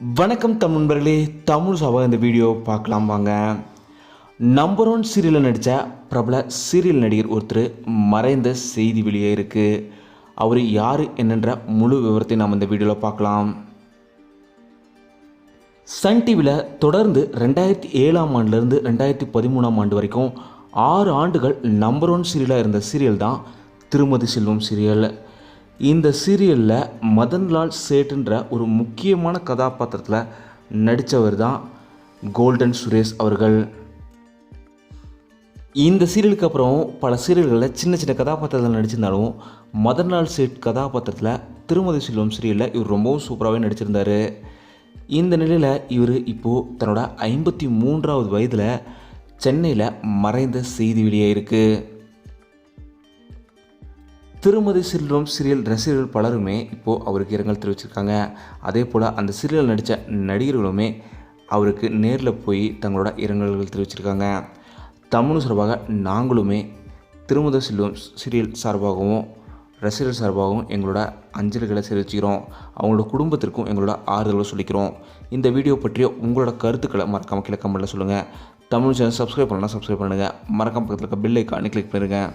வணக்கம் தமிழ் நண்பர்களே தமிழ் சபா இந்த வீடியோ பார்க்கலாம் வாங்க. நம்பர் ஒன் சீரியலில் நடித்த பிரபல சீரியல் நடிகர் ஒருத்தர் மறைந்த செய்தி வெளியே இருக்குது அவர் யார் என்னன்ற முழு விவரத்தை நாம் இந்த வீடியோவில் பார்க்கலாம். சன் டிவியில் தொடர்ந்து ரெண்டாயிரத்தி ஏழாம் ஆண்டுலேருந்து ரெண்டாயிரத்தி பதிமூணாம் ஆண்டு வரைக்கும் ஆறு ஆண்டுகள் நம்பர் ஒன் சீரியலாக இருந்த சீரியல் தான் திருமதி செல்வம் சீரியல் இந்த சீரியலில் மதன்லால் சேட்டுன்ற ஒரு முக்கியமான கதாபாத்திரத்தில் நடித்தவர் தான் கோல்டன் சுரேஷ் அவர்கள். இந்த சீரியலுக்கு அப்புறம் பல சீரியல்களில் சின்ன சின்ன கதாபாத்திரத்தில் நடிச்சிருந்தாலும் மதன்லால் சேட் கதாபாத்திரத்தில் திருமதி செல்வம் சீரியலில் இவர் ரொம்பவும் சூப்பராகவே நடிச்சிருந்தார். இந்த நிலையில் இவர் இப்போது தன்னோட ஐம்பத்தி மூன்றாவது வயதில் சென்னையில் மறைந்த செய்தி வெளியே இருக்குது திருமதி செல்வம் சீரியல் ரசிகர்கள் பலருமே இப்போது அவருக்கு இரங்கல் தெரிவிச்சிருக்காங்க. அதே போல் அந்த சீரியல் நடித்த நடிகர்களுமே அவருக்கு நேரில் போய் தங்களோட இரங்கல்கள் தெரிவிச்சிருக்காங்க. தமிழ் சார்பாக நாங்களுமே திருமதி செல்வம் சீரியல் சார்பாகவும் ரசிகர்கள் சார்பாகவும் எங்களோட அஞ்சலிகளை தெரிவிச்சுக்கிறோம் அவங்களோட குடும்பத்திற்கும் எங்களோட ஆறுதலை சொல்லிக்கிறோம். இந்த வீடியோ பற்றிய உங்களோட கருத்துக்களை மறக்காமல் கீழே கமெண்ட்டில் சொல்லுங்கள் தமிழ் சேனல் சப்ஸ்கிரைப் பண்ணலாம் சப்ஸ்கிரைப் பண்ணுங்கள் மறக்காம பக்கத்தில் இருக்க பெல் ஐக்கானே கிளிக் பண்ணுங்கள்